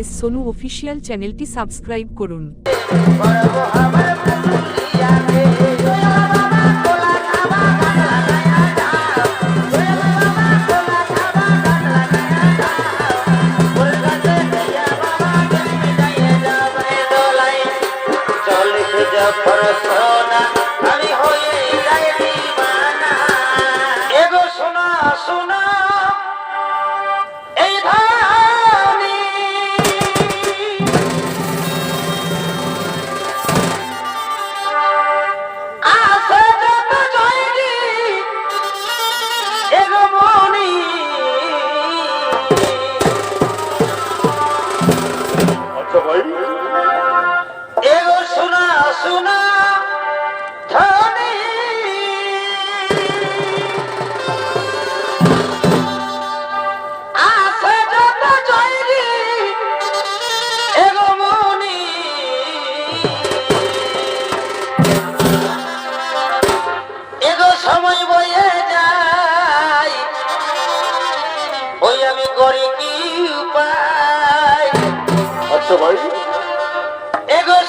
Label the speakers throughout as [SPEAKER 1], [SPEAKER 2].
[SPEAKER 1] S Sonu official চ্যানেলটি subscribe করুন।
[SPEAKER 2] হই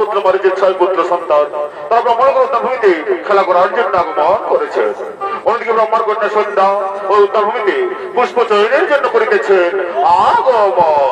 [SPEAKER 2] পুত্র মরিচের ছয় পুত্র সন্তান। তারা ব্রাহ্মণ ভূমিতে খেলা করার জন্য আগমন করেছে। অন্যদিকে ব্রাহ্মণ কন্যা সন্ধ্যা ও উত্তর ভূমিতে পুষ্প চয়নের জন্য করিতেছেন আগমন।